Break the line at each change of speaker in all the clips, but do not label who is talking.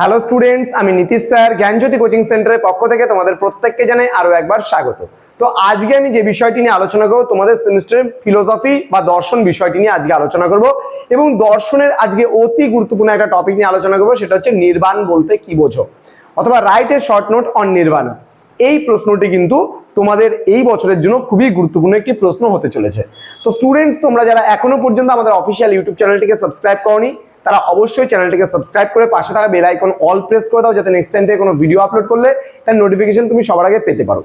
Hello students আমি Nitish sir, জ্ঞানজ্যোতি coaching সেন্টারের পক্ষ থেকে তোমাদের প্রত্যেককে জানাই আরও একবার স্বাগত। তো আজকে আমি যে বিষয়টি নিয়ে আলোচনা করব, তোমাদের সেমিস্টারের ফিলোসফি বা দর্শন বিষয়টি নিয়ে আজকে আলোচনা করব এবং দর্শনের আজকে অতি গুরুত্বপূর্ণ একটা টপিক নিয়ে আলোচনা করব, সেটা হচ্ছে নির্বাণ বলতে কি বোঝো? অথবা write a short note on nirvana. এই প্রশ্নটি কিন্তু তোমাদের এই বছরের জন্য খুবই গুরুত্বপূর্ণ একটি প্রশ্ন হতে চলেছে। তো স্টুডেন্টস তোমরা যারা এখনও পর্যন্ত আমাদের অফিসিয়াল ইউটিউব চ্যানেলটিকে সাবস্ক্রাইব করনি তারা অবশ্যই চ্যানেলটিকে সাবস্ক্রাইব করে পাশে থাকা বেল আইকন অল প্রেস করে দাও যাতে নেক্সট টাইম কোনো ভিডিও আপলোড করলে তার নোটিফিকেশন তুমি সবার আগে পেতে পারো।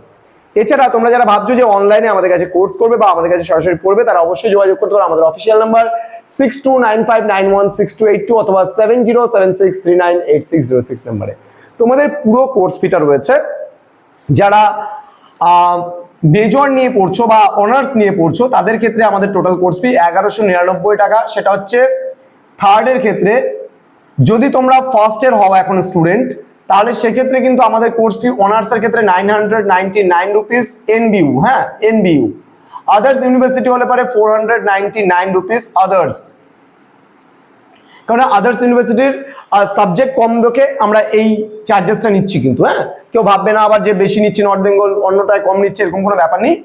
এছাড়া তোমরা যারা ভাবছ যে অনলাইনে আমাদের কাছে কোর্স করবে বা আমাদের কাছে সরাসরি পড়বে, তারা অবশ্যই যোগাযোগ করতে পারো। আমাদের official number six two nine five nine one six two eight two অথবা seven zero seven six three nine eight six zero six নাম্বারে তোমাদের পুরো কোর্স ফিটা রয়েছে। যারা মেজর নিয়ে পড়ছো বা অনার্স নিয়ে পড়ছো, তাদের ক্ষেত্রে আমাদের টোটাল কোর্স ফি এগারোশো নিরানব্বই টাকা। সেটা হচ্ছে থার্ডের ক্ষেত্রে যদি তোমরা ফার্স্টের হও এখন স্টুডেন্ট তাহলে সেক্ষেত্রে কিন্তু আমাদের কোর্স ফি অনার্সের ক্ষেত্রে nine hundred ninety nine rupees NBU হ্যাঁ? এনবিউ আদার্স ইউনিভার্সিটি হলে পারে four hundred ninety nine rupees others কারণ আদার্স ইউনিভার্সিটির সাবজেক্ট কম দেখে আমরা এই চার্জেসটা নিচ্ছি কিন্তু হ্যাঁ? কেউ ভাববে না আবার যে বেশি নিচ্ছি নর্থ বেঙ্গল অন্যটায় কম নিচ্ছে, এরকম কোনো ব্যাপার নেই।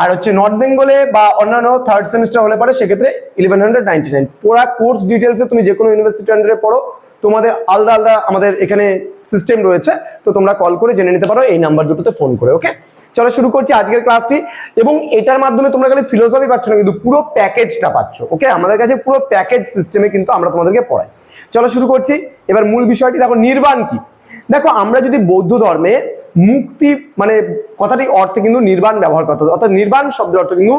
আর হচ্ছে নর্থ বেঙ্গলে বা অন্যান্য থার্ড সেমিস্টার হলে পারে, সেক্ষেত্রে ইলেভেন হান্ড্রেড নাইনটি নাইন পুরা কোর্স ডিটেলসে তুমি যে কোনো ইউনিভার্সিটি আন্ডারে পড়ো, তোমাদের আলাদা আলাদা আমাদের এখানে সিস্টেম রয়েছে, তো তোমরা কল করে জেনে নিতে পারো, এই নাম্বার দুটোতে ফোন করে ওকে চলো শুরু করছি আজকের ক্লাসটি এবং এটার মাধ্যমে তোমরা খালি ফিলোসফি পাচ্ছ না, কিন্তু পুরো প্যাকেজটা পাচ্ছ ওকে আমাদের কাছে পুরো প্যাকেজ সিস্টেমে কিন্তু আমরা তোমাদেরকে পড়াই। চলো শুরু করছি। এবার মূল বিষয়টি দেখো, নির্বাণ কি? দেখো, আমরা যদি বৌদ্ধ ধর্মে মুক্তি মানে কথাটি অর্থে কিন্তু নির্বাণ ব্যবহার করতো, অর্থাৎ নির্বাণ শব্দের অর্থ কিন্তু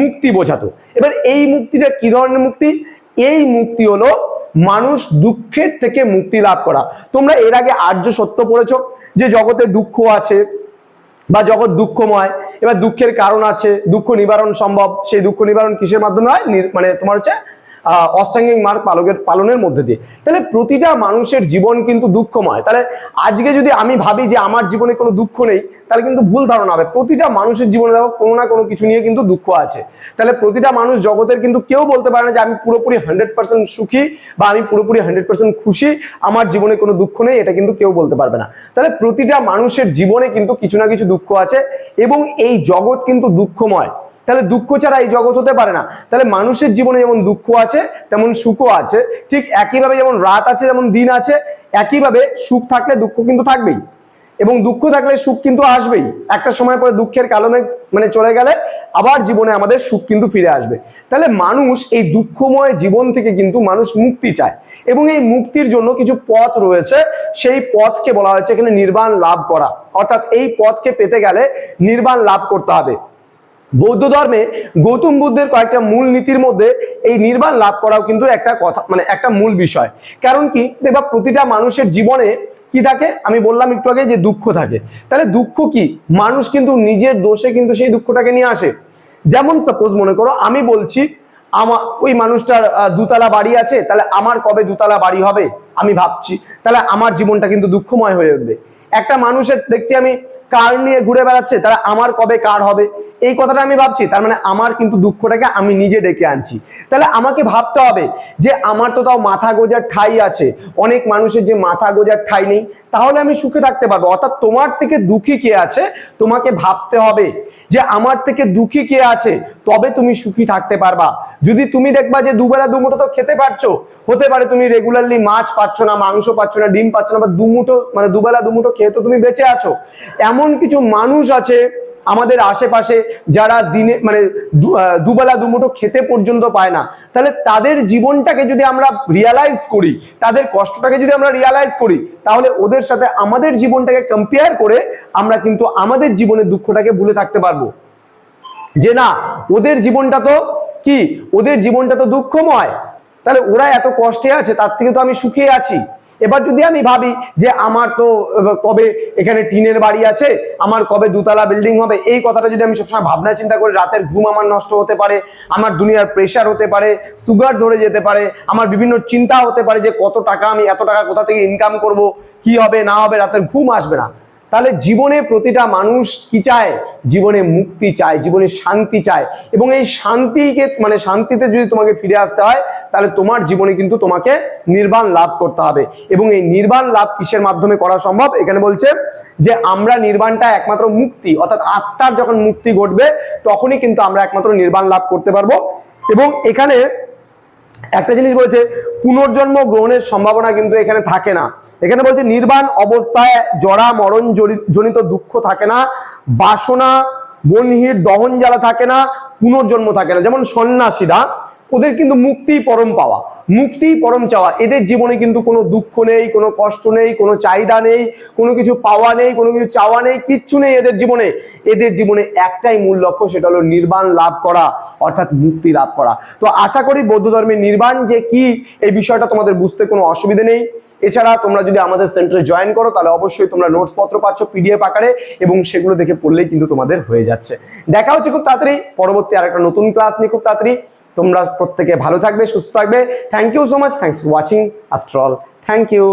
মুক্তি বোঝাতো। এবার এই মুক্তিটা কি ধরনের মুক্তি? এই মুক্তি হলো মানুষ দুঃখের থেকে মুক্তি লাভ করা। তোমরা এর আগে আর্য সত্য পড়েছ যে জগতে দুঃখ আছে বা জগৎ দুঃখময়, এবার দুঃখের কারণ আছে, দুঃখ নিবারণ সম্ভব। সেই দুঃখ নিবারণ কিসের মাধ্যমে হয়? মানে তোমার হচ্ছে অষ্টাঙ্গিক মার্গ পালকের পালনের মধ্যে দিয়ে। তাহলে প্রতিটা মানুষের জীবন কিন্তু দুঃখময়। তাহলে আজকে যদি আমি ভাবি যে আমার জীবনে কোনো দুঃখ নেই, তাহলে কিন্তু ভুল ধারণা হবে। প্রতিটা মানুষের জীবনে দেখো, কোনো না কোনো কিছু নিয়ে কিন্তু দুঃখ আছে। তাহলে প্রতিটা মানুষ জগতের কিন্তু কেউ বলতে পারে না যে আমি পুরোপুরি হান্ড্রেড পার্সেন্ট সুখী বা আমি পুরোপুরি হান্ড্রেড পার্সেন্ট খুশি। আমার জীবনে কোনো দুঃখ নেই, এটা কিন্তু কেউ বলতে পারবে না। তাহলে প্রতিটা মানুষের জীবনে কিন্তু কিছু না কিছু দুঃখ আছে এবং এই জগৎ কিন্তু দুঃখময়। তাহলে দুঃখ ছাড়া এই জগৎ হতে পারে না। তাহলে মানুষের জীবনে যেমন দুঃখ আছে, তেমন সুখও আছে। ঠিক একইভাবে যেমন রাত আছে, যেমন দিন আছে, একইভাবে সুখ থাকলে দুঃখ কিন্তু থাকবেই। এবং দুঃখ থাকলে সুখ কিন্তু আসবেই। একটা সময় পরে দুঃখের কালমে মানে চলে গেলে আবার জীবনে আমাদের সুখ কিন্তু ফিরে আসবে। তাহলে মানুষ এই দুঃখময় জীবন থেকে কিন্তু মানুষ মুক্তি চায়। এবং এই মুক্তির জন্য কিছু পথ রয়েছে। সেই পথকে বলা হয়েছে এখানে নির্বাণ লাভ করা। অর্থাৎ এই পথকে পেতে গেলে নির্বাণ লাভ করতে হবে। বৌদ্ধ ধর্মে গৌতম বুদ্ধের কয়েকটা মূল নীতির মধ্যে এই নির্বাণ লাভ করাও কিন্তু একটা কথা মানে একটা মূল বিষয়। কারণ কি? দেখবা প্রতিটা মানুষের জীবনে কি থাকে? আমি বললাম একটু আগে যে দুঃখ থাকে। তাহলে দুঃখ কি? মানুষ কিন্তু নিজের দোষে কিন্তু সেই দুঃখটাকে নিয়ে আসে। যেমন সাপোজ মনে করো, আমি বলছি আমার ওই মানুষটার দুতলা বাড়ি আছে, তাহলে আমার কবে দুতলা বাড়ি হবে? আমি ভাবছি। তাহলে আমার জীবনটা কিন্তু দুঃখময় হয়ে উঠবে। একটা মানুষের দেখছি আমি কার নিয়ে ঘুরে বেড়াচ্ছে, তাহলে আমার কবে কার হবে? এই কথাটা আমি ভাবছি, তার মানে আমার কিন্তু দুঃখটাকে আমি নিজে ডেকে আনছি। তাহলে আমাকে ভাবতে হবে যে আমার তো তাও মাথা গোজার ঠাই আছে, অনেক মানুষের যে মাথা গোজার ঠাই নেই, তাহলে আমি সুখে থাকতে পারব। অর্থাৎ তোমার থেকে দুঃখী কে আছে, তোমাকে ভাবতে হবে যে আমার থেকে দুঃখী কে আছে, তবে তুমি সুখী থাকতে পারবা। যদি তুমি দেখবা যে দুবেলা দুমুঠো তো খেতে পারছ, হতে পারে তুমি রেগুলারলি মাছ পাচ্ছ না, মাংস পাচ্ছ না, ডিম পাচ্ছ না, বা দুমুঠো মানে দুবেলা দুমুঠো খেয়ে তো তুমি বেঁচে আছো। এমন কিছু মানুষ আছে আমাদের আশেপাশে যারা দিনে মানে দুবেলা দুমুঠো খেতে পর্যন্ত পায় না, তাহলে তাদের জীবনটাকে যদি আমরা রিয়ালাইজ করি, তাদের কষ্টটাকে যদি আমরা রিয়ালাইজ করি, তাহলে ওদের সাথে আমাদের জীবনটাকে কম্পেয়ার করে আমরা কিন্তু আমাদের জীবনের দুঃখটাকে ভুলে থাকতে পারব। যে না, ওদের জীবনটা তো কি? ওদের জীবনটা তো দুঃখময়। তাহলে ওরা এত কষ্টে আছে, তার থেকে তো আমি সুখে আছি। এবার যদি আমি ভাবি যে আমার তো কবে এখানে টিনের বাড়ি আছে, আমার কবে দুতলা বিল্ডিং হবে, এই কথাটা যদি আমি সবসময় ভাবনা চিন্তা করি, রাতের ঘুম আমার নষ্ট হতে পারে, আমার দুনিয়ার প্রেশার হতে পারে সুগার ধরে যেতে পারে, আমার বিভিন্ন চিন্তা হতে পারে যে কত টাকা আমি এত টাকা কোথা থেকে ইনকাম করব, কি হবে, না হবে, রাতের ঘুম আসবে না। তাহলে জীবনে প্রতিটা মানুষ কি চায়? জীবনে মুক্তি চায়, জীবনে শান্তি চায়। এবং এই শান্তিকে মানে শান্তিতে যদি তোমাকে ফিরে আসতে হয়, তাহলে তোমার জীবনে কিন্তু তোমাকে নির্বাণ লাভ করতে হবে। এবং এই নির্বাণ লাভ কিসের মাধ্যমে করা সম্ভব? এখানে বলছে যে আমরা নির্বাণটা একমাত্র মুক্তি, অর্থাৎ আত্মার যখন মুক্তি ঘটবে, তখনই কিন্তু আমরা একমাত্র নির্বাণ লাভ করতে পারব। এবং এখানে একটা জিনিস বলছে, পুনর্জন্ম গ্রহণের সম্ভাবনা কিন্তু এখানে থাকে না। এখানে বলছে, নির্বাণ অবস্থায় জরা, মরণ জনিত দুঃখ থাকে না, বাসনা, বনহির দহন যারা থাকে না, পুনর্জন্ম থাকে না। যেমন সন্ন্যাসীরা, ওদের কিন্তু মুক্তি পরম পাওয়া। মুক্তি পরম চাওয়া। এদের জীবনে কিন্তু কোনো দুঃখ নেই, কোনো কষ্ট নেই, কোনো চাহিদা নেই, কোনো কিছু পাওয়া নেই, কোনো কিছু চাওয়া নেই, কিচ্ছু নেই এদের জীবনে। এদের জীবনে একটাই মূল লক্ষ্য, সেটা হলো নির্বাণ লাভ করা, অর্থাৎ মুক্তি লাভ করা। তো আশা করি বৌদ্ধ ধর্মের নির্বাণ যে কি, এই বিষয়টা তোমাদের বুঝতে কোনো অসুবিধে নেই। এছাড়া তোমরা যদি আমাদের সেন্টারে জয়েন করো, তাহলে অবশ্যই তোমরা নোটস পত্র পাচ্ছ পিডিএফ আকারে এবং সেগুলো দেখে পড়লেই কিন্তু তোমাদের হয়ে যাচ্ছে। দেখা হচ্ছে খুব তাড়াতাড়ি, পরবর্তী আর একটা নতুন ক্লাস নিয়ে খুব তাড়াতাড়ি। তোমরা প্রত্যেকে ভালো থাকবে, সুস্থ থাকবে। Thank you so much thanks for watching after all thank you